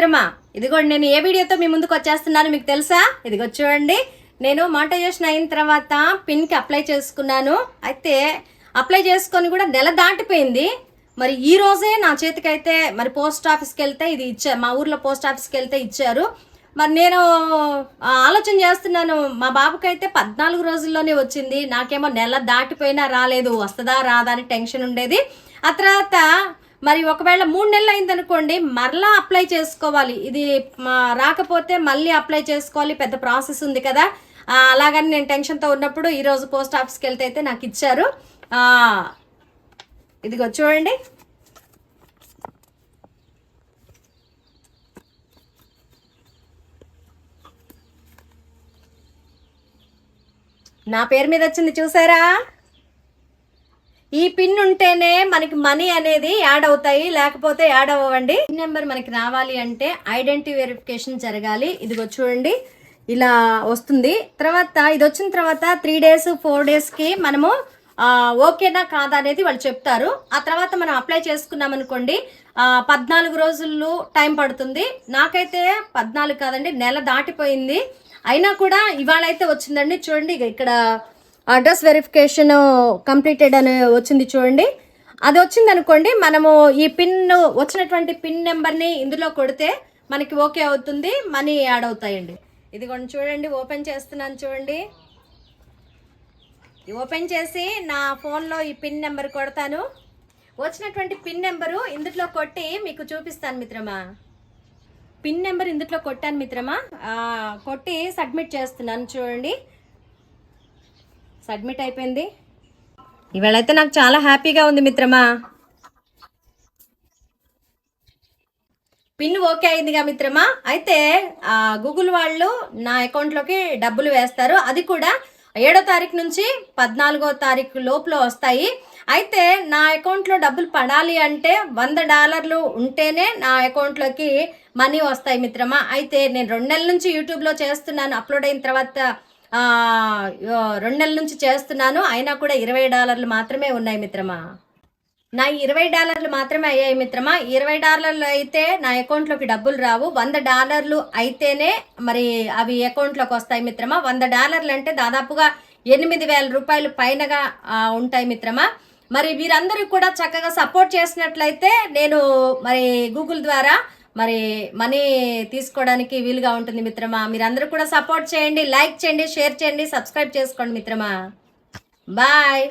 మిత్రమా? ఇదిగోండి నేను ఏ వీడియోతో మీ ముందుకు వచ్చేస్తున్నాను మీకు తెలుసా? ఇదిగో చూడండి నేను మానిటైజేషన్ అయిన తర్వాత పిన్కి అప్లై చేసుకున్నాను. అయితే అప్లై చేసుకొని కూడా నెల దాటిపోయింది. మరి ఈ రోజే నా చేతికైతే మరి పోస్ట్ ఆఫీస్కి వెళ్తే ఇది ఇచ్చా మా ఊర్లో పోస్ట్ ఆఫీస్కి వెళ్తే ఇచ్చారు. మరి నేను ఆలోచన చేస్తున్నాను మా బాబుకైతే పద్నాలుగు రోజుల్లోనే వచ్చింది. నాకేమో నెల దాటిపోయినా రాలేదు వస్తుందా రాదా అని టెన్షన్ ఉండేది. ఆ తర్వాత మరి ఒకవేళ మూడు నెలలు అయిందనుకోండి మరలా అప్లై చేసుకోవాలి. ఇది రాకపోతే మళ్ళీ అప్లై చేసుకోవాలి. పెద్ద ప్రాసెస్ ఉంది కదా. అలాగని నేను టెన్షన్తో ఉన్నప్పుడు ఈరోజు పోస్ట్ ఆఫీస్కి వెళ్తే అయితే నాకు ఇచ్చారు. ఇదిగో చూడండి. నా పేరు మీద వచ్చింది చూసారా? ఈ పిన్ ఉంటేనే మనకి మనీ అనేది యాడ్ అవుతాయి లేకపోతే యాడ్ అవ్వండి పిన్ నెంబర్ మనకి రావాలి అంటే ఐడెంటిటీ వెరిఫికేషన్ జరగాలి. ఇదిగో చూడండి ఇలా వస్తుంది. తర్వాత ఇది వచ్చిన తర్వాత త్రీ డేస్ ఫోర్ డేస్కి మనము ఓకేనా కాదా అనేది వాళ్ళు చెప్తారు. ఆ తర్వాత మనం అప్లై చేసుకున్నాం అనుకోండి పద్నాలుగు రోజులు టైం పడుతుంది. నాకైతే పద్నాలుగు కాదండి నెల దాటిపోయింది. అయినా కూడా ఇవాళ అయితే వచ్చిందండి. చూడండి ఇక ఇక్కడ అడ్రస్ వెరిఫికేషన్ కంప్లీటెడ్ అని వచ్చింది చూడండి. అది వచ్చింది అనుకోండి మనము ఈ పిన్ వచ్చినటువంటి పిన్ నెంబర్ని ఇందులో కొడితే మనకి ఓకే అవుతుంది మనీ యాడ్ అవుతాయండి. ఇదిగోండి చూడండి ఓపెన్ చేస్తున్నాను చూడండి. ఓపెన్ చేసి నా ఫోన్లో ఈ పిన్ నెంబర్ కొడతాను. వచ్చినటువంటి పిన్ నెంబరు ఇందులో కొట్టి మీకు చూపిస్తాను మిత్రమా. పిన్ నెంబర్ ఇందులో కొట్టాను మిత్రమా. కొట్టి సబ్మిట్ చేస్తున్నాను చూడండి. సబ్మిట్ అయిపోయింది. ఇవాళైతే నాకు చాలా హ్యాపీగా ఉంది మిత్రమా. పిన్ ఓకే అయిందిగా మిత్రమా. అయితే గూగుల్ వాళ్ళు నా అకౌంట్లోకి డబ్బులు వేస్తారు. అది కూడా ఏడో తారీఖు నుంచి పద్నాలుగో తారీఖు లోపల వస్తాయి. అయితే నా అకౌంట్లో డబ్బులు పడాలి అంటే వంద డాలర్లు ఉంటేనే నా అకౌంట్లోకి మనీ వస్తాయి మిత్రమా. అయితే నేను రెండు నెలల నుంచి యూట్యూబ్లో చేస్తున్నాను అప్లోడ్ అయిన తర్వాత రెండు నెలల నుంచి చేస్తున్నాను. అయినా కూడా ఇరవై డాలర్లు మాత్రమే ఉన్నాయి మిత్రమా? నా ఇరవై డాలర్లు మాత్రమే అయ్యాయి మిత్రమా? ఇరవై డాలర్లు అయితే నా అకౌంట్లోకి డబ్బులు రావు. వంద డాలర్లు అయితేనే మరి అవి అకౌంట్లోకి వస్తాయి మిత్రమా? వంద డాలర్లు అంటే దాదాపుగా ఎనిమిది వేల రూపాయలు పైనగా ఉంటాయి మిత్రమా? మరి వీరందరూ కూడా చక్కగా సపోర్ట్ చేసినట్లయితే నేను మరి గూగుల్ ద్వారా మరి మనీ తీసుకోవడానికి వీలుగా ఉంటుంది మిత్రమా. మీరందరూ కూడా సపోర్ట్ చేయండి లైక్ చేయండి షేర్ చేయండి సబ్స్క్రైబ్ చేసుకోండి మిత్రమా. బాయ్.